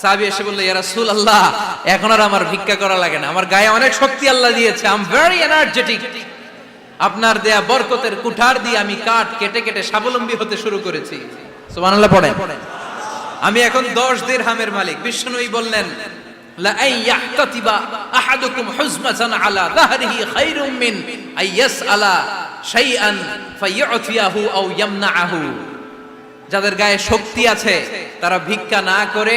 সাহাবি এসে বলল, ইয়া রাসূল আল্লাহ এখন আর আমার ভিক্ষা করা লাগে না। আমার গায়ে অনেক শক্তি আল্লাহ দিয়েছে। আই এম ভেরি এনার্জেটিক আপনার দেয়া বরকতের কুঠার দিয়ে আমি কাঠ কেটে কেটে স্বাবলম্বী হতে শুরু করেছি। সুবহানাল্লাহ, পড়েন। আমি এখন দশ দিরহামের মালিক। বিষ্ণুই বললেন আহাদুকুম হুজমাতান আলা যাহরিহি খায়রুম মিন আই ইয়াসআলা শাইআন ফায়ু'তিয়াহু আও ইয়ামনাআহু। যাদের গায়ে শক্তি আছে, তারা ভিক্ষা না করে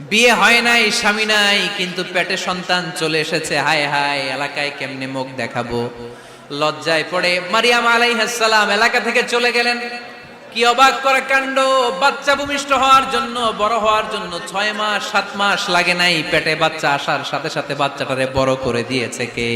বিয়ে হয় নাই, স্বামী নাই, কিন্তু পেটে সন্তান চলে এসেছে। হায় হায়, এলাকায় কেমনে মুখ দেখাবো? লজ্জায় পড়ে মারিয়াম আলাইহাসসালাম এলাকা থেকে চলে গেলেন। কি অবাক করা কাণ্ড, বাচ্চা ভূমিষ্ঠ হওয়ার জন্য, বড় হওয়ার জন্য ছয় মাস, সাত মাস লাগে নাই, পেটে বাচ্চা আসার সাথে সাথে বাচ্চাটারে বড় করে দিয়েছে কে?